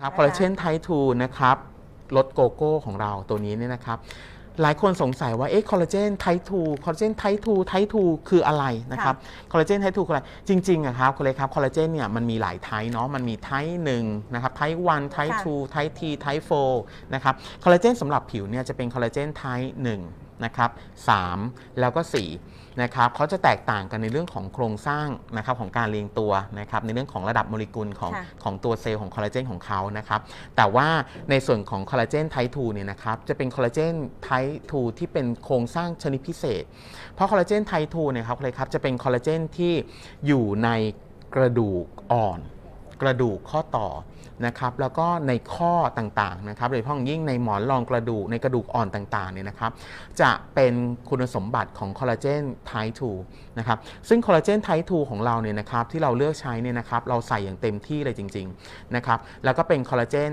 ครับนะคะคอลลาเจนไททูนะครับรสโกโก้ของเราตัวนี้เนี่ยนะครับ หลายคนสงสัยว่าเอ๊ะคอลลาเจนไททูคอลลาเจนไททูไททูคืออะไรนะครับคอลลาเจนไททูคืออะไรจริงๆอะครับคุณเลยครับคอลลาเจนเนี่ยมันมีหลายไทป์เนาะมันมีไทป์หนึ่งนะครับไทป์วันไทป์ค่ะทูไทป์ทีไทป์โฟนะครับคอลลาเจนสำหรับผิวเนี่ยจะเป็นคอลลาเจนไทป์หนึ่ง นะครับสามแล้วก็สี่นะครับเขาจะแตกต่างกันในเรื่องของโครงสร้างนะครับของการเรียงตัวนะครับในเรื่องของระดับโมเลกุลของค่ะของตัวเซลล์ของคอลลาเจนของเขานะครับแต่ว่าในส่วนของคอลลาเจนไทป์2เนี่ยนะครับจะเป็นคอลลาเจนไทป์2ที่เป็นโครงสร้างชนิดพิเศษ เพราะคอลลาเจนไทป์2เนี่ยครับเลยครับจะเป็นคอลลาเจนที่อยู่ในกระดูกอ่อน กระดูกข้อต่อ นะครับแล้วก็ในข้อต่างๆนะครับโดยเฉพาะอย่างยิ่งในหมอนรองกระดูกในกระดูกอ่อนต่างๆเนี่ยนะครับจะเป็นคุณสมบัติของคอลลาเจนไทป์2นะครับซึ่งคอลลาเจนไทป์2ของเราเนี่ยนะครับที่เราเลือกใช้เนี่ยนะครับเราใส่อย่างเต็มที่เลยจริงๆนะครับแล้วก็เป็นคอลลาเจน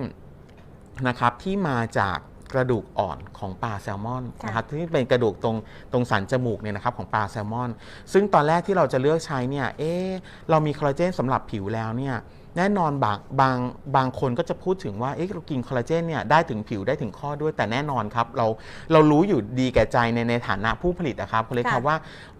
นะครับที่มาจากกระดูกอ่อนของปลาแซลมอนค่ะนะครับที่เป็นกระดูกตรงตรงสันจมูกเนี่ยนะครับของปลาแซลมอน ซึ่งตอนแรกที่เราจะเลือกใช้เนี่ยเอ๊ะเรามีคอลลาเจนสำหรับผิวแล้วเนี่ย แน่นอนบางบางบางคนก็จะพูดถึงว่าเอ๊ะเรากินคอลลาเจนเนี่ยได้ถึงผิวได้ถึงข้อด้วยแต่แน่นอนครับเราเรารู้อยู่ดีแก่ใจในในฐานะผู้ผลิตนะครับเขาเลยครับค่ะว่า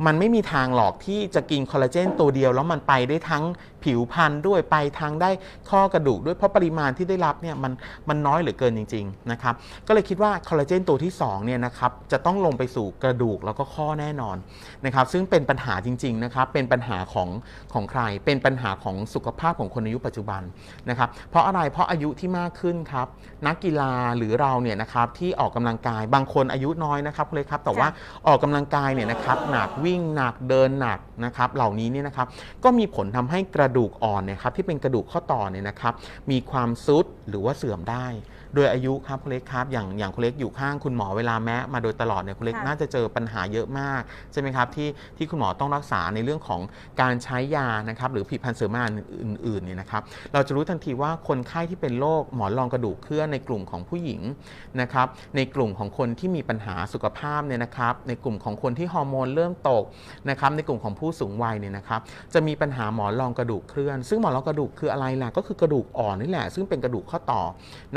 มันไม่มีทางหรอกที่จะกินคอลลาเจนตัวเดียว แล้วมันไปได้ทั้งผิวพรรณด้วยไปทางได้ข้อกระดูกด้วยเพราะปริมาณที่ได้รับเนี่ยมันมันน้อยเหลือเกินจริงๆนะครับก็เลยคิดว่าคอลลาเจนตัวที่สองเนี่ยนะครับจะต้องลงไปสู่กระดูกแล้วก็ข้อแน่นอนนะครับซึ่งเป็นปัญหาจริงๆนะครับเป็นปัญหาของของใครเป็นปัญหาของสุขภาพของคนในยุคปัจจุบันนะครับ เพราะอะไรเพราะอายุที่มากขึ้นครับนักกีฬาหรือเราเนี่ยนะครับที่ออกกำลังกายบางคนอายุน้อยนะครับคุณเลยครับแต่ว่าออกกำลังกายเนี่ยนะครับหนักวิ่งหนักเดินหนักนะครับเหล่านี้เนี่ยนะครับก็มีผลทำให้กระดูกอ่อนเนี่ยครับที่เป็นกระดูกข้อต่อเนี่ยนะครับมีความซุดหรือว่าเสื่อมได้ โดยอายุครับคุณเล็กครับอย่างอย่างคุณเล็กอยู่ข้างคุณหมอเวลาแม้มาโดยตลอดเนี่ยคุณเล็กค่ะน่าจะเจอปัญหาเยอะมากใช่ไหมครับที่ที่คุณหมอต้องรักษาในเรื่องของการใช้ยานะครับหรือผลิดพันธ์เสริมอาหารอื่นๆเนี่ยนะครับเราจะรู้ทันทีว่าคนไข้ที่เป็นโรคหมอนรองกระดูกเคลื่อนในกลุ่มของผู้หญิงนะครับในกลุ่มของคนที่มีปัญหาสุขภาพเนี่ยนะครับในกลุ่มของคนที่ฮอร์โมนเริ่มตกนะครับในกลุ่มของผู้สูงวัยเนี่ยนะครับจะมีปัญหาหมอนรองกระดูกเคลื่อน ซึ่งหมอนรองกระดูกคืออะไรล่ะก็คือกระดูกอ่อนนี่แหละซึ่งเป็นกระดูกข้อต่อ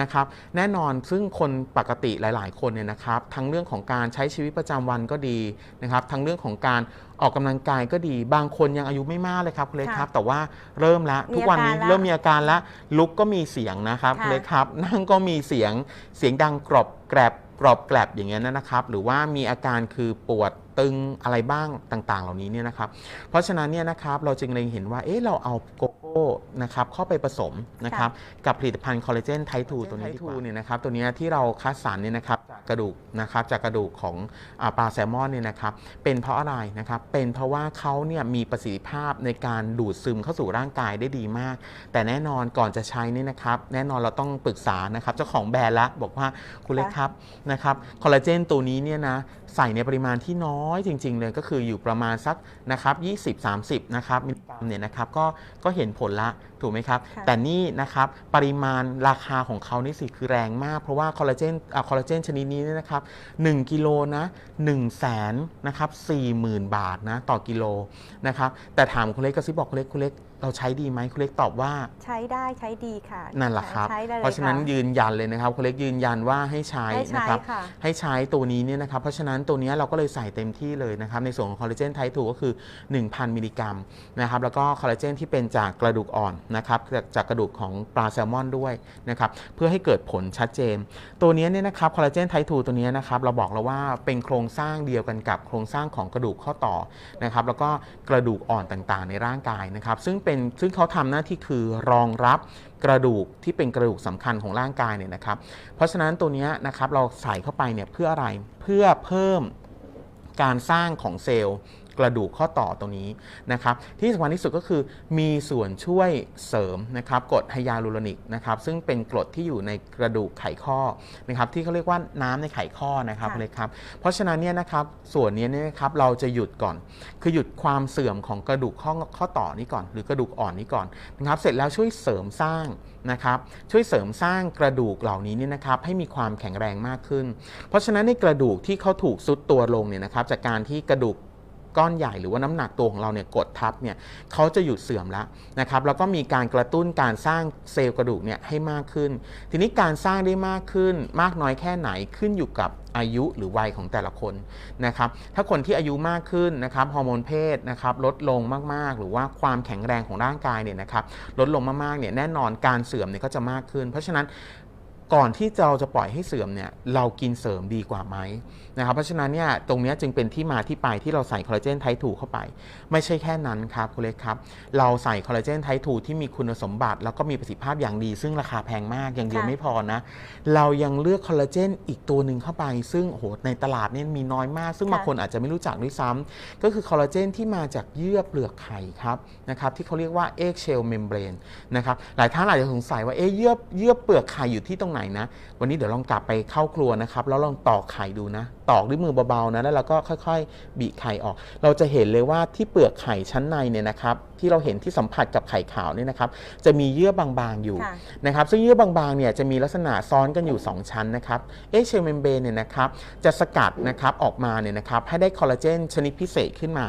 นะครับแน่นอนซึ่งคนปกติหลาย ๆ คนเนี่ยนะครับ ทั้งเรื่องของการใช้ชีวิตประจำวันก็ดีนะครับ ทั้งเรื่องของการออกกำลังกายก็ดี บางคนยังอายุไม่มากเลยครับคุณเล็กครับ แต่ว่าเริ่มแล้วมีทุกวันนี้อาการละเริ่มมีอาการแล้วลุกก็มีเสียงนะครับค่ะคุณเล็กครับ นั่งก็มีเสียงเสียงดังกรอบแกรบ กรอบแกรบอย่างเงี้ยนะครับ หรือว่ามีอาการคือปวดตึงอะไรบ้างต่างๆ เหล่านี้เนี่ยนะครับ เพราะฉะนั้นเนี่ยนะครับเราจึงเล็งเห็นว่าเอ๊ะเราเอาโกโก้นะครับเข้าไปผสมนะครับกับผลิตภัณฑ์คอลลาเจนไททูตัวนี้ดีกว่าเนี่ยนะครับตัวเนี้ยที่เราคัดสรรเนี่ยนะครับจา กระดูกนะครับจากกระดูกของอปลาแซลมอนเนี่ยนะครับเป็นเพราะอะไรนะครับเป็นเพราะว่าเขาเนี่ยมีประสิทธิภาพในการดูดซึมเข้าสู่ร่างกายได้ดีมาก แต่แน่นอนก่อนจะใช้นี่นะครับแน่นอนเราต้องปรึกษานะครับเจ้าของแบรนด์ละบอกว่าคุณเล็กครับนะครับคอลลาเจนตัวนี้เนี่ยนะใส่ในปริมาณที่น้อยจริง ๆ เลยก็คืออยู่ประมาณสักนะครับ20-30 นะครับมิลลิกรัมเนี่ยนะครับก็ก็เห็นผลละถูกไหมครับค่ะแต่นี่นะครับปริมาณราคาของเขานี่สิคือแรงมาก เพราะว่าคอลลาเจนอ่าคอลลาเจนชนิดนี้เนี่ยนะครับ1กิโลนะ1 0 0 0 0แสนนะครับ40,000 บาทนะต่อกิโลนะครับแต่ถามคุณเล็กกระซิบบอกคุณเล็กคุณเล็ก เราใช้ดีไหมคุณเล็กตอบว่า ใช้ได้ใช้ดีค่ะนั่นแหละครับ ใช้ได้เลยเพราะฉะนั้นค่ ยืนยันเลยนะครับคุณเล็กยืนยันว่าให้ใช้ให้นะใช้ครับ ค่ะให้ใช้ตัวนี้เนี่ยนะครับ เพราะฉะนั้นตัวเนี้ยเราก็เลยใส่เต็มที่เลยนะครับ ในส่วนของคอลลาเจนไทป์2ก็คือ 1,000 มิลลิกรัมนะครับ แล้วก็คอลลาเจนที่เป็นจากกระดูกอ่อนนะครับจากจากกระดูกของปลาแซลมอนด้วยนะครับ เพื่อให้เกิดผลชัดเจน ตัวเนี้ยเนี่ยนะครับคอลลาเจนไทป์2ตัวเนี้ยนะครับเราบอกแล้วว่าเป็นโครงสร้างเดียวกันกับโครงสร้างของกระดูกข้อต่อนะครับ แล้วก็กระดูกอ่อนต่างๆ ในร่างกายนะครับ ซึ่งเป็นซึ่งเขาทำหน้าที่คือรองรับกระดูกที่เป็นกระดูกสำคัญของร่างกายเนี่ยนะครับ เพราะฉะนั้นตัวเนี้ยนะครับเราใส่เข้าไปเนี่ยเพื่ออะไรเพื่อเพิ่มการสร้างของเซลล์ กระดูกข้อต่อตรงนี้นะครับที่สำคัญที่สุดก็คือมีส่วนช่วยเสริมนะครับกรดไฮยาลูโรนิกนะครับซึ่งเป็นกรดที่อยู่ในกระดูกไขข้อนะครับที่เขาเรียกว่าน้ำในไขข้อนะครับค่ะเลยครับเพราะฉะนั้นเนี่ยนะครับส่วนนี้เนี่ยนะครับเราจะหยุดก่อน คือหยุดความเสื่อมของกระดูกข้อข้อต่อนี้ก่อน หรือกระดูกอ่อนนี้ก่อนนะครับเสร็จแล้วช่วยเสริมสร้างนะครับช่วยเสริมสร้างกระดูกเหล่านี้เนี่ยนะครับให้มีความแข็งแรงมากขึ้น เพราะฉะนั้นในกระดูกที่เขาถูกซุดตัวลงเนี่ยนะครับจากการที่กระดูก ก้อนใหญ่หรือว่าน้ำหนักตัวของเราเนี่ยกดทับเนี่ยเขาจะหยุดเสื่อมแล้วนะครับแล้วก็มีการกระตุ้นการสร้างเซลล์กระดูกเนี่ยให้มากขึ้น ทีนี้การสร้างได้มากขึ้น มากน้อยแค่ไหนขึ้นอยู่กับอายุหรือวัยของแต่ละคนนะครับถ้าคนที่อายุมากขึ้นนะครับฮอร์โมนเพศนะครับลดลงมากๆ หรือว่าความแข็งแรงของร่างกายเนี่ยนะครับลดลงมากๆเนี่ยแน่นอนการเสื่อมเนี่ยก็จะมากขึ้น เพราะฉะนั้น ก่อนที่เราจะปล่อยให้เสื่อมเนี่ยเรากินเสริมดีกว่าไหมนะครับเพราะฉะนั้นเนี่ยตรงเนี้ยจึงเป็นที่มาที่ไปที่เราใส่คอลลาเจนไทป์2เข้าไป ไม่ใช่แค่นั้นครับคุณเล็กครับ เราใส่คอลลาเจนไทป์2ที่มีคุณสมบัติแล้วก็มีประสิทธิภาพอย่างดี ซึ่งราคาแพงมากอย่างเดียวค่ะไม่พอนะเรายังเลือกคอลลาเจนอีกตัวหนึ่งเข้าไป ซึ่งโอ้โหในตลาดเนี่ยมีน้อยมาก ซึ่งบางคนอาจจะไม่รู้จักด้วยซ้ำก็คือคอลลาเจนที่มาจากเยื่อเปลือกไข่ครับนะครับที่เขาเรียกว่าเอ็กเชลเมมเบรนนะครับหลายท่านอาจจะสงสัยว่าเอ๊ะเยื่อเยื่อเปลือกไข่อยู่ที่ตรงไหนนะ วันนี้เดี๋ยวลองกลับไปเข้าครัวนะครับ แล้วลองตอกไข่ดูนะ ตอกด้วยมือเบาๆนะแล้วเราก็ค่อยๆ บีไข่ออก เราจะเห็นเลยว่าที่เปลือกไข่ชั้นในเนี่ยนะครับ ที่เราเห็นที่สัมผัสกับไข่ขาวเนี่ยนะครับ จะมีเยื่อบางๆอยู่ค่ะนะครับ ซึ่งเยื่อบางๆเนี่ยจะมีลักษณะซ้อนกันอยู่ 2 ชั้นนะครับเอเชลเมมเบรนเนี่ยนะครับจะสกัดนะครับออกมาเนี่ยนะครับให้ได้คอลลาเจนชนิดพิเศษขึ้นมา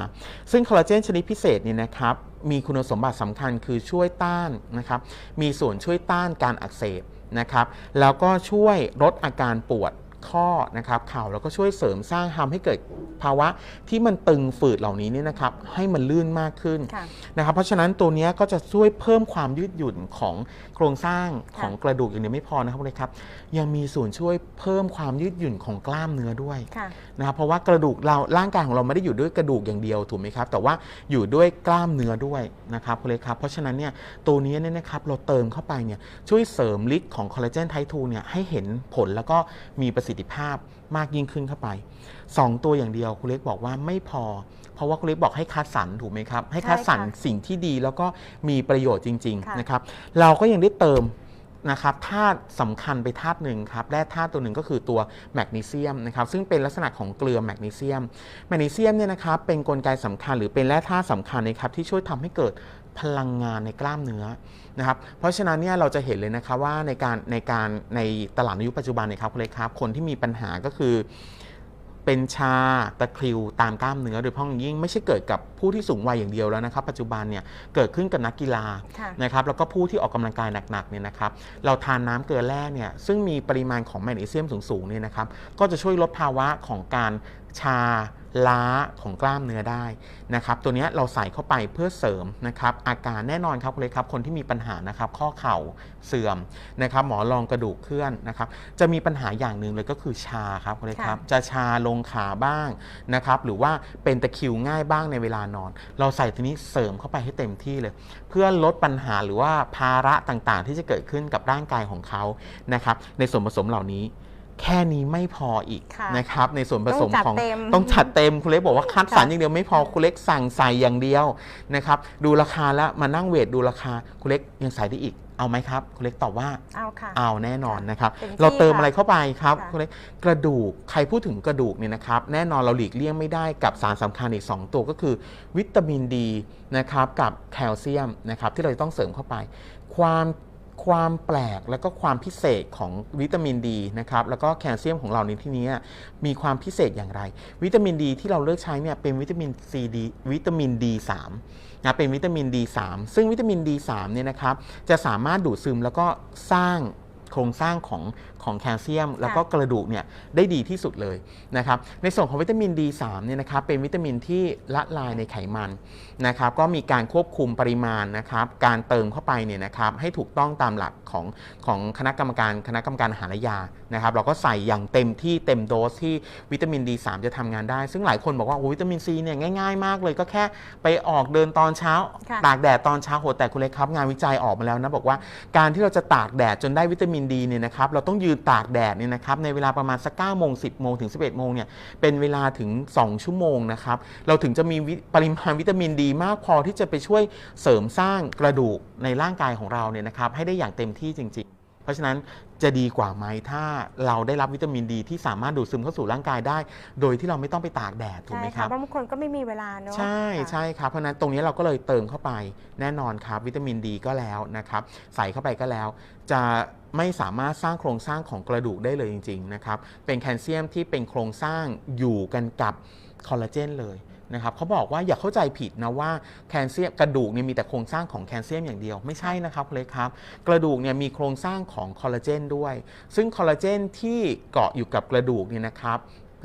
ซึ่งคอลลาเจนชนิดพิเศษเนี่ยนะครับมีคุณสมบัติสำคัญคือช่วยต้านนะครับ มีส่วนช่วยต้านการอักเสบ นะครับ แล้วก็ช่วยลดอาการปวด ข้อนะครับเข่าแล้วก็ช่วยเสริมสร้างทำให้เกิดภาวะที่มันตึงฝืดเหล่านี้เนี่ยนะครับให้มันลื่นมากขึ้นค่ะนะครับเพราะฉะนั้นตัวเนี้ยก็จะช่วยเพิ่มความยืดหยุ่นของโครงสร้างค่ะของกระดูกอย่างเดียวไม่พอนะครับเลยครับยังมีส่วนช่วยเพิ่มความยืดหยุ่นของกล้ามเนื้อด้วยค่ะนะครับเพราะว่ากระดูกเราร่างกายของเราไม่ได้อยู่ด้วยกระดูกอย่างเดียวถูกไหมครับ แต่ว่าอยู่ด้วยกล้ามเนื้อด้วยนะครับเลยครับเพราะฉะนั้นเนี่ยตัวนี้เนี่ยนะครับเราเติมเข้าไปเนี่ยช่วยเสริมฤทธิ์ของคอลลาเจนไทป์2เนี่ยให้เห็นผลแล้วก็มีประสิทธิภาพมากยิ่งขึ้นเข้าไป 2 ตัวอย่างเดียวคุณเล็กบอกว่าไม่พอ เพราะว่าคุณเล็กบอกให้คัดสรรถูกไหมครับ ให้คัดสรรใช่ค่ะสิ่งที่ดีแล้วก็มีประโยชน์จริงค่ะๆนะครับ เราก็ยังได้เติม นะครับธาตุสำคัญไปธาตุหนึ่งครับแร่ธาตุตัวหนึ่งก็คือตัวแมกนีเซียมนะครับซึ่งเป็นลักษณะของเกลือแมกนีเซียมแมกนีเซียมเนี่ยนะครับเป็นกลไกสำคัญหรือเป็นแร่ธาตุสำคัญนะครับที่ช่วยทำให้เกิดพลังงานในกล้ามเนื้อนะครับเพราะฉะนั้นเนี่ยเราจะเห็นเลยนะครับว่าในการในการในตลาดในยุคปัจจุบันนะครับคุณเลยครับคนที่มีปัญหาก็คือ เป็นชาตะคริวตามกล้ามเนื้อโดยเฉพาะอย่างยิ่งไม่ใช่เกิดกับผู้ที่สูงวัยอย่างเดียวแล้วนะครับ ปัจจุบันเนี่ยเกิดขึ้นกับนักกีฬาค่ะนะครับแล้วก็ผู้ที่ออกกำลังกายหนักๆเนี่ยนะครับเราทานน้ำเกลือแร่เนี่ยซึ่งมีปริมาณของแมกนีเซียมสูงๆเนี่ยนะครับก็จะช่วยลดภาวะของการชา ล้าของกล้ามเนื้อได้นะครับ ตัวเนี้ยเราใส่เข้าไปเพื่อเสริมนะครับ อาการแน่นอนครับคุณเลยครับ คนที่มีปัญหานะครับข้อเข่าเสื่อมนะครับ หมอรองกระดูกเคลื่อนนะครับ จะมีปัญหาอย่างหนึ่งเลยก็คือชาครับคุณเลยครับค่ะจะชาลงขาบ้างนะครับ หรือว่าเป็นตะคริวง่ายบ้างในเวลานอน เราใส่ตัวนี้เสริมเข้าไปให้เต็มที่เลย เพื่อลดปัญหาหรือว่าภาระต่างๆ ที่จะเกิดขึ้นกับร่างกายของเขานะครับ ในส่วนผสมเหล่านี้ แค่นี้ไม่พออีกค่ะนะครับในส่วนผสมต้องจัดของเต็มต้องจัดเต็มคุณเล็กบอกว่าคัดสรรค่ะอย่างเดียวไม่พอคุณเล็กสั่งใส่อย่างเดียวนะครับดูราคาแล้วมานั่งเวทดูราคาคุณเล็กยังใส่ได้อีกเอาไหมครับคุณเล็กตอบว่าเอาค่ะเอาแน่นอนนะครับเต็มที่เราเติมค่ะอะไรเข้าไปครับค่ะ คุณเล็กกระดูกใครพูดถึงกระดูกเนี่ยนะครับแน่นอนเราหลีกเลี่ยงไม่ได้กับสารสำคัญอีก2ตัวก็คือ วิตามินดีนะครับกับแคลเซียมนะครับที่เราจะต้องเสริมเข้าไป ความ ความแปลกและก็ความพิเศษของวิตามินดีนะครับแล้วก็แคลเซียมของเราในที่นี้มีความพิเศษอย่างไร วิตามินดีที่เราเลือกใช้เนี่ยเป็นวิตามินซีดีวิตามินดีสามนะเป็นวิตามิน D3 ซึ่งวิตามิน D3 เนี่ยนะครับจะสามารถดูดซึมแล้วก็สร้าง โครงสร้างของของแคลเซียม แล้วก็กระดูกเนี่ยได้ดีที่สุดเลยนะครับในส่วนของวิตามิน D3 เนี่ยนะครับเป็นวิตามินที่ละลายในไขมันนะครับก็มีการควบคุมปริมาณนะครับการเติมเข้าไปเนี่ยนะครับให้ถูกต้องตามหลักของของคณะกรรมการคณะกรรมการอาหารและยา นะครับเราก็ใส่อย่างเต็มที่เต็มโดสที่วิตามิน D3 จะทำงานได้ ซึ่งหลายคนบอกว่าโอ้วิตามินซีเนี่ยง่ายๆมากเลยก็แค่ไปออกเดินตอนเช้าค่ะตากแดดตอนเช้าโหแต่คุณเล็กครับ งานวิจัยออกมาแล้วนะบอกว่าการที่เราจะตากแดดจนได้วิตามินดีเนี่ยนะครับเราต้องยืนตากแดดเนี่ยนะครับในเวลาประมาณสัก9โมง10โมงถึง11โมงเนี่ยเป็นเวลาถึง 2 ชั่วโมงนะครับเราถึงจะมีวิปริมาณวิตามินดีมากพอที่จะไปช่วยเสริมสร้างกระดูกในร่างกายของเราเนี่ยนะครับให้ได้อย่างเต็มที่จริงๆเพ ราะฉะนั้นจะดีกว่าไหมถ้าเราได้รับวิตามินดีที่สามารถดูดซึมเข้าสู่ร่างกายได้ โดยที่เราไม่ต้องไปตากแดดถูกใช่ไหมคค่ะรับเพราะบางคนก็ไม่มีเวลาเนอะใช่ค่ะใช่ครับเพราะฉะนั้นตรงนี้เราก็เลยเติมเข้าไปแน่นอนครับ วิตามินดีก็แล้วนะครับ ใส่เข้าไปก็แล้ว จะไม่สามารถสร้างโครงสร้างของกระดูกได้เลยจริง ๆ นะครับ เป็นแคลเซียมที่เป็นโครงสร้างอยู่กันกับคอลลาเจนเลย นะครับเขาบอกว่าอย่าเข้าใจผิดนะว่าแคลเซียมกระดูกเนี่ยมีแต่โครงสร้างของแคลเซียมอย่างเดียวไม่ใช่นะครับเล็กครับ กระดูกเนี่ยมีโครงสร้างของคอลลาเจนด้วย ซึ่งคอลลาเจนที่เกาะอยู่กับกระดูกเนี่ยนะครับ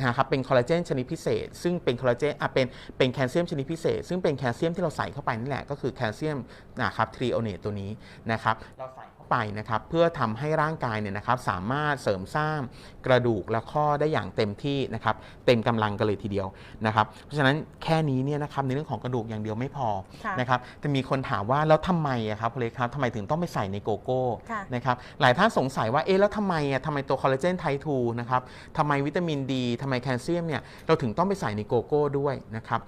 นะครับเป็นคอลลาเจนชนิดพิเศษ ซึ่งเป็นคอลลาเจนอะเป็นเป็นแคลเซียมชนิดพิเศษ ซึ่งเป็นแคลเซียมที่เราใส่เข้าไปนี่แหละก็คือแคลเซียมนะครับทรีโอเนตตัวนี้นะครับเราใส่ ไปนะครับเพื่อทำให้ร่างกายเนี่ยนะครับสามารถเสริมสร้างกระดูกและข้อได้อย่างเต็มที่นะครับเต็มกำลังกันเลยทีเดียวนะครับเพราะฉะนั้นแค่นี้เนี่ยนะครับในเรื่องของกระดูกอย่างเดียวไม่พอค่ะนะครับแต่มีคนถามว่าแล้วทำไมอะครับคุณเล็กครับทำไมถึงต้องไปใส่ในโกโก้ค่ะนะครับหลายท่านสงสัยว่าเอ๊ะแล้วทำไมอะทำไมตัวคอลลาเจนไททูนะครับทำไมวิตามินดีทำไมแคลเซียมเนี่ยเราถึงต้องไปใส่ในโกโก้ด้วยนะครับ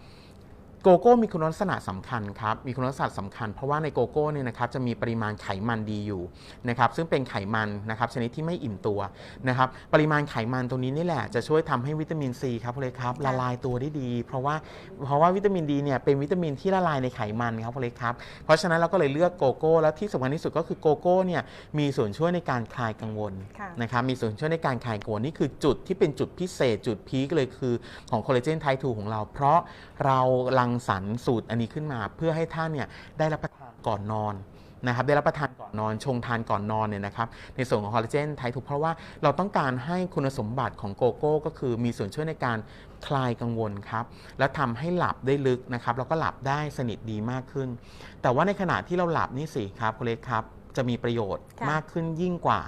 โกโก้มีคุณลักษณะสำคัญครับ มีคุณลักษณะสำคัญ เพราะว่าในโกโก้เนี่ยนะครับจะมีปริมาณไขมันดีอยู่นะครับซึ่งเป็นไขมันนะครับชนิดที่ไม่อิ่มตัวนะครับปริมาณไขมันตรงนี้นี่แหละจะช่วยทำให้วิตามินซีครับคุณเล็กครับละลายตัวได้ดี เพราะว่าเพราะว่าวิตามินดีเนี่ยเป็นวิตามินที่ละลายในไขมันครับคุณเล็กครับเพราะฉะนั้นเราก็เลยเลือกโกโก้แล้วที่สำคัญที่สุดก็คือโกโก้เนี่ยมีส่วนช่วยในการคลายกังวลค่ะนะครับมีส่วนช่วยในการคลายกังวลนี่คือจุดที่เป็นจุดพิเศษจุดพีคเลยคือของคอลลาเจนไททูของเรา เพราะเราลังสรรค์สูตรอันนี้ขึ้นมา เพื่อให้ท่านเนี่ยได้รับประทานก่อนนอนนะครับได้รับประทานก่อนนอนชงทานก่อนนอนเนี่ยนะครับในส่วนของคอลลาเจนไททูเพราะว่าเราต้องการให้คุณสมบัติของโกโก้ ก็คือมีส่วนช่วยในการคลายกังวลครับและทำให้หลับได้ลึกนะครับแล้วก็หลับได้สนิทดีมากขึ้น แต่ว่าในขณะที่เราหลับนี่สิครับคุณเล็กครับจะมีประโยชน์มากขึ้นยิ่งกว่า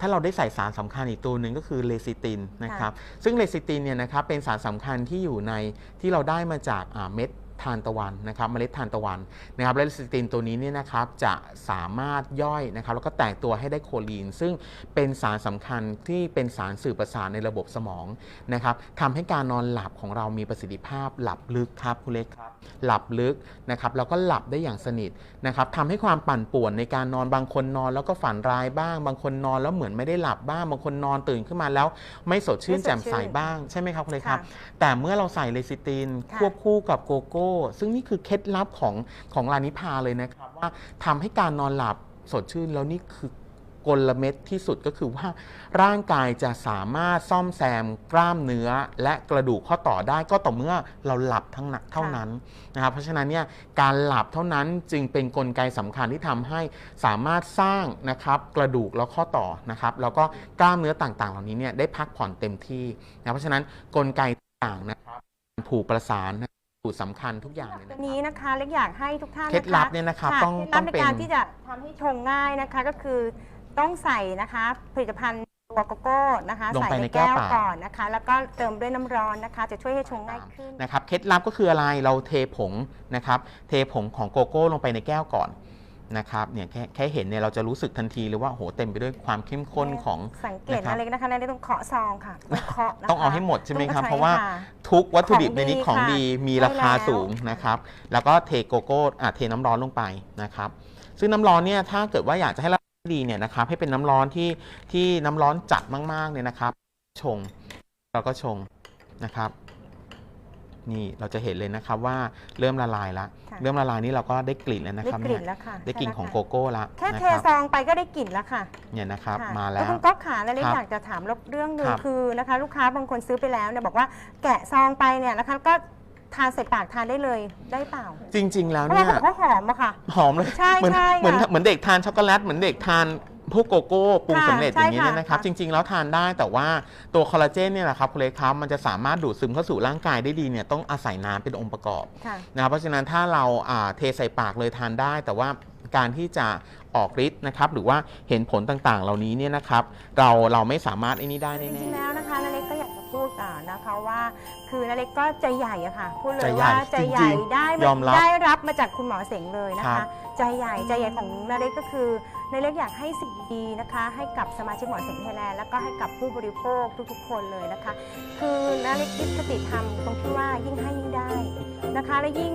ถ้าเราได้ใส่สารสำคัญอีกตัวหนึ่งก็คือเลซิตินนะครับซึ่งเลซิตินเนี่ยนะครับเป็นสารสำคัญที่อยู่ในที่เราได้มาจากเม็ด ทานตะวันนะครับเมล็ดทานตะวันนะครับและเลซิตินตัวนี้เนี่ยนะครับจะสามารถย่อยนะครับแล้วก็แตกตัวให้ได้โคลีน ซึ่งเป็นสารสำคัญที่เป็นสารสื่อประสาทในระบบสมองนะครับทำให้การนอนหลับของเรามีประสิทธิภาพหลับลึกครับคุณเล็กครับหลับลึกนะครับแล้วก็หลับได้อย่างสนิทนะครับทำให้ความปั่นป่วนในการนอนบางคนนอน แล้วก็ฝันร้ายบ้าง บางคนนอนแล้วเหมือนไม่ได้หลับบ้าง บางคนนอนตื่นขึ้นมาแล้ว ไม่สดชื่นไม่สดแจ่มใสชื่นบ้างใช่ไหมครับคุณเลยครับค่ะแต่เมื่อเราใส่เลซิตินค่ะควบคู่กับโกโก้ซึ่งนี่คือเคล็ดลับของของลานิพาเลยนะครับว่าทำให้การนอนหลับสดชื่นแล้วนี่คือกลเม็ดที่สุดก็คือว่าร่างกายจะสามารถซ่อมแซมกล้ามเนื้อและกระดูกข้อต่อได้ก็ต่อเมื่อเราหลับทั้งนั้นเท่านั้นนะครับเพราะฉะนั้นเนี่ยการหลับเท่านั้นจึงเป็นนกลไกสำคัญที่ทำให้สามารถสร้างนะครับกระดูกแล้วข้อต่อนะครับแล้วก็กล้ามเนื้อต่างๆ เหล่านี้เนี่ยได้พักผ่อนเต็มที่นะเพราะฉะนั้นกลไกต่างๆนะครับผูกประสานนะ สูตรสำคัญทุกอย่างเนี่ยตันะวครับนี้นะคะเล็กอยากให้ทุกท่านเคล็ดลับเนี่ยนะครับค่ะต้องเคล็ดลัต้บองในเป็น การที่จะทำให้ชงง่ายนะคะก็คือต้องใส่นะคะผลิตภัณฑ์ตัวโกโก้นะคะลงใส่ไปในในแก้แก้ววเปล่า ก่อนนะคะ แล้วก็เติมด้วยน้ำร้อนนะคะ จะช่วยให้ชงง่ายขึ้น นะครับเคล็ดลับก็คืออะไรเราเทผงนะครับ เทผงของโกโก้ลงไปในแก้วก่อน นะครับเนี่ยแค่แค่เห็นเนี่ยเราจะรู้สึกทันทีเลยว่าโหเต็มไปด้วยความเข้มข้นของสังเกตนะครับอะไรนะคะในต้องเคาะซองค่ะต้องเคาะนะคะต้องเอาให้หมดใช่ไหมครับต้องเพราะว่าค่ทุกวัตถุดิบของในนี้ดีของค่ะดีมีใช่ราคาแล้วสูงนะครับแล้วก็เทโกโก้อะเทน้ำร้อนลงไปนะครับซึ่งน้ำร้อนเนี่ยถ้าเกิดว่าอยากจะให้รสชาติดีเนี่ยนะครับให้เป็นน้ำร้อนที่ที่น้ำร้อนจัดมากๆเนี่ยนะครับ ชงเราก็ชงนะครับ นี่เราจะเห็นเลยนะครับว่าเริ่มละลายแล้วค่ะ เริ่มละลายนี่เราก็ได้กลิ่นแล้วนะได้ครับกลิ่นเนี่ยแล้วค่ะได้กลิ่นของใช่โกโก้ละแค่นะเทครับซองไปก็ได้กลิ่นแล้วค่ะเนี่ยนะครับค่ะมาแล้วคุณก๊อกขาแล้วเล็กครับอยากจะถามเรื่องหนึ่งครับคือนะคะ ลูกค้าบางคนซื้อไปแล้วเนี่ยบอกว่าแกะซองไปเนี่ยนะคะก็ทานใส่ปากทานได้เลยได้เปล่าจริง ๆ แล้วเพราะเนี่ว่ายเขาบอกว่าหอมอะค่ะ หอมเลยใช่เหมือนใช่เหมือนค่ะ เหมือนเด็กทานช็อกโกแลตเหมือนเด็กทาน พวกโกโก้ปรุงค่ะสำเร็จอย่างนี้ใช่เนี่ยค่ะนะครับค่ะจริง ๆ แล้วทานได้แต่ว่าตัวคอลลาเจนเนี่ยแหละครับคุณเล็กครับมันจะสามารถดูดซึมเข้าสู่ร่างกายได้ดีเนี่ยต้องอาศัยน้ำเป็นองค์ประกอบค่ะนะครับเพราะฉะนั้นถ้าเราอ่าเทใส่ปากเลยทานได้ แต่ว่าการที่จะออกฤทธิ์นะครับหรือว่าเห็นผลต่างๆ เหล่านี้เนี่ยนะครับ เราเราไม่สามารถไอ้นี่ได้จแน่ริงๆแล้วนะคะนาเล็กก็อยากจะพูดอ่านะคะว่า คือนาเล็กก็ใจใหญ่อะค่ะพูดเลใจยใหญ่ว่าใจจริงๆใหญ่ได้ยอมรับได้รับมาจากคุณหมอเสงเลยนะครัคะบใจใหญ่ใจใหญ่ของนาเล็กก็คือ นาเล็กอยากให้สิ่งดีๆนะคะ ให้กับสมาชิกหมอเสงไทยแลนด์แล้วก็ให้กับผู้บริโภคทุกๆ คนเลยนะคะ คือนาเล็กยึดคติธรรมตรงที่ว่ายิ่งให้ยิ่งได้นะคะ และยิ่ง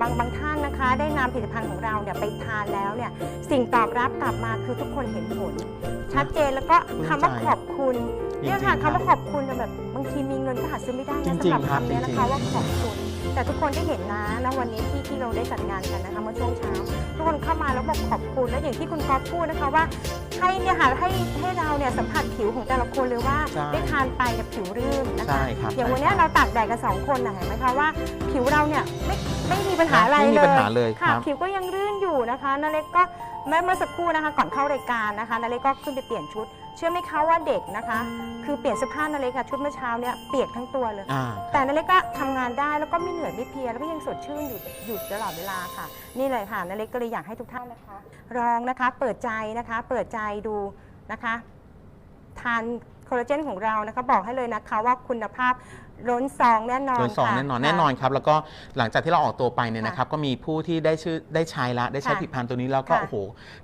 บางบางท่านนะคะ ได้นำผลิตภัณฑ์ของเราเนี่ยไปทานแล้วเนี่ยสิ่งตอบรับกลับมาคือทุกคนเห็นผล ชัดเจนแล้วก็คำว่าขอบคุณจริงๆเนี่ยค่ะครับคำว่าขอบคุณเนี่ยแบบบางทีมีเงินก็หาซื้อไม่ได้จนะริงๆสำหรับครับคำเนี้ยนะจริคะงๆว่าขอบคุณ แต่ทุกคนได้เห็นนะนะวันนี้ที่ที่เราได้จัดงานกันนะคะเมื่อช่วงเช้าทุกคนเข้ามาแล้วบอกขอบคุณและอย่างที่คุณก๊อฟพูดนะคะว่าให้เนี่ยค่ะให้ให้เราเนี่ยสัมผัสผิวของแต่ละคนเลยว่าใช่ได้ทานไปเนี่ยผิวรื่นนะคะใช่ครับอย่างวันเนี้ยใช่คเราบตากแดดกันสองคนนะเห็นไหมคะว่า ผิวเราเนี่ยไม่ ไม่มีปัญหาอะไรไม่มีเลยปัญหาเลยค่ะครับผิวก็ยังรื่นอยู่นะคะนาเล็กก็เมื่อเมื่อสักครู่นะคะ ก่อนเข้ารายการนะคะนาเล็กก็ขึ้นไปเปลี่ยนชุด เชื่อไหมคะว่าเด็กนะคะ คือเปลี่ยนเสื้อผ้านาเล็กอะชุดเมื่อเช้าเนี่ยเปียกทั้งตัวเลยอ่าแต่นาเล็กก็ทำงานได้แล้วก็ไม่เหนื่อยไม่เพลียแล้วก็ยังสดชื่นอยู่อยู่ตลอดเวลาค่ะ นี่เลยค่ะนาเล็กก็เลยอยากให้ทุกท่านนะคะลองนะคะเปิดใจนะคะ เปิดใจดูนะคะ ทานคอลลาเจนของเรานะคะบอกให้เลยนะคะว่าคุณภาพ ล้นซองแน่นอนโดนสองค่ะ แน่นอนค่ะแน่นอนครับแล้วก็หลังจากที่เราออกตัวไปเนี่ยค่ะนะครับก็มีผู้ที่ได้ชื่อได้ใช้ละได้ใช้ค่ะผลิตภัณฑ์ตัวนี้แล้วก็ค่ะโอ้โห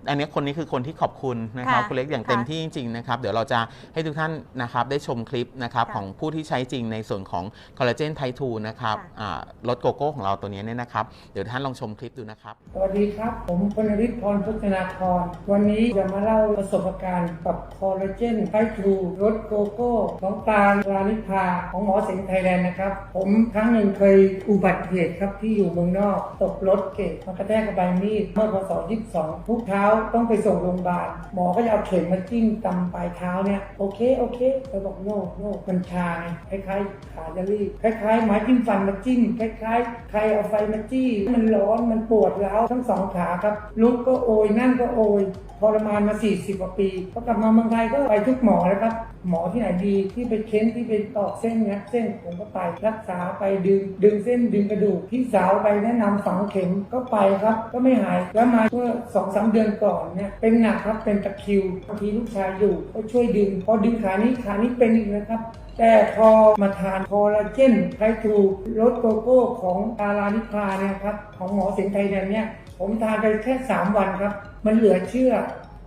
อันนี้คนนี้คือคนที่ขอบคุณนะครับค่ะคุณเล็กอย่างค่ะเต็มที่จริงๆนะครับเดี๋ยวเราจะให้ทุกท่านนะครับได้ชมคลิปนะครับค่ะของผู้ที่ใช้จริงในส่วนของคอลลาเจนไททูนะครับค่ะ อ่ารสโกโก้ของเราตัวนี้เนี่ยนะครับเดี๋ยวท่านลองชมคลิปดูนะครับ สวัสดีครับ ผมพลฤทธิ์พรพุทธนาธรวันนี้จะมาเล่าประสบการณ์กับคอลลาเจนไททูรสโกโก้ ของตาลรานิพาของหมอเสงไทยแลนด์นะครับ ผมครั้งหนึ่งเคยอุบัติเหตุครับที่อยู่เมืองนอก ตกรถเกตมากระแทกกับใบมีดเมื่อพศ22 ทุกเท้าต้องไปส่งโรงพยาบาล หมอก็จะเอาเข็มมาจิ้มตำปลายเท้าเนี่ย โอเค โอเคเราบอกโน่โน่มันชาไงคล้ายๆขาจะรีบคล้ายๆไม้จิ้มฟันมาจิ้มคล้ายๆใครเอาไฟมาจี้มันร้อนมันปวดร้าวทั้งสองขาครับลุกก็โอยนั่งก็โอย ทรมานมา 40กว่าปีพอกลับมาเมืองไทยก็ไปทุกหมอแล้วครับ หมอที่ไหนดีที่ไปเค้นที่ไปตอกเส้นงัดเส้นผมก็ไปรักษาไปดึง ดึงเส้นดึงกระดูกพี่สาวไปแนะนำฝังเข็มก็ไปครับ ก็ไม่หายแล้วมาเมื่อสองสามเดือนก่อนเนี่ยเป็นหนักครับเป็นตะคิวบางทีลูกชายอยู่ก็ช่วยดึง พอดึงขานี้ขานี้เป็นอีกนะครับแต่พอมาทานคอลลาเจนไททูรสโกโก้ของดารานิพาเนี่ยครับของหมอเสียงไทยแดนเนี่ย ผมทานไปแค่3วันครับ มันเหลือเชื่อ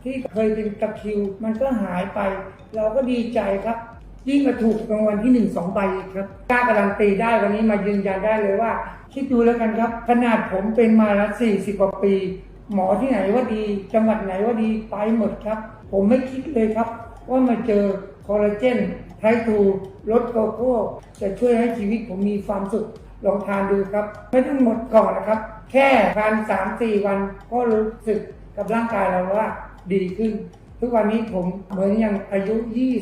ที่เคยเป็นตะคิว มันก็หายไป เราก็ดีใจครับ ยิ่งมาถูกรางวัลที่1 2ใบอีกครับกล้าการันตีได้วันนี้มายืนยันได้เลยว่า คิดดูแล้วกันครับ ขนาดผมเป็นมาแล้ว40กว่าปี หมอที่ไหนว่าดี จังหวัดไหนว่าดีไปหมดครับ ผมไม่คิดเลยครับ ว่ามาเจอคอลลาเจนไททูรสโกโก้จะช่วยให้ชีวิตผมมีความสุขลองทานดูครับ ไม่ต้องหมดก่อนนะครับ แค่ทานสามสี่วันก็รู้สึกกับร่างกายเราว่าดีขึ้น ทุกวันนี้ผมเหมือนยังอายุ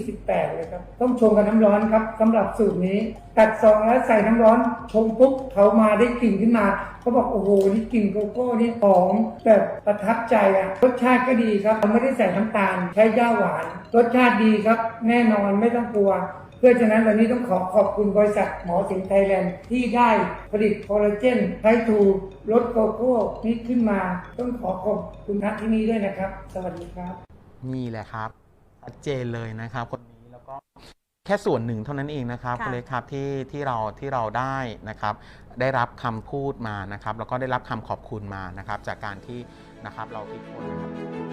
28 เลยครับ ต้องชงกับน้ำร้อนครับสำหรับสูตรนี้ ตัดซองแล้วใส่น้ำร้อน ชงปุ๊บเขามาได้กลิ่นขึ้นมาเขาบอกโอ้โหนี่กลิ่นโกโก้นี่หอมแบบประทับใจอะรสชาติก็ดีครับเราไม่ได้ใส่น้ำตาลใช้ย่าหวาน รสชาติดีครับ แน่นอนไม่ต้องกลัว เพื่อฉะนั้นวันนี้ต้องขอขอบคุณบริษัทหมอสิงห์ไทยแลนด์ที่ได้ผลิตคอลลาเจนไททูรสโกโก้นี้ขึ้นมา ต้องขอขอบคุณนักที่นี้ด้วยนะครับ สวัสดีครับ นี่แหละครับชัดเจนเลยนะครับคนนี้แล้วก็แค่ส่วนหนึ่งเท่านั้นเองนะครับค่ะคุณเล็กครับที่ที่เราที่เราได้นะครับ ได้รับคำพูดมานะครับ แล้วก็ได้รับคำขอบคุณมานะครับ จากการที่นะครับเราคิดคนนะครับ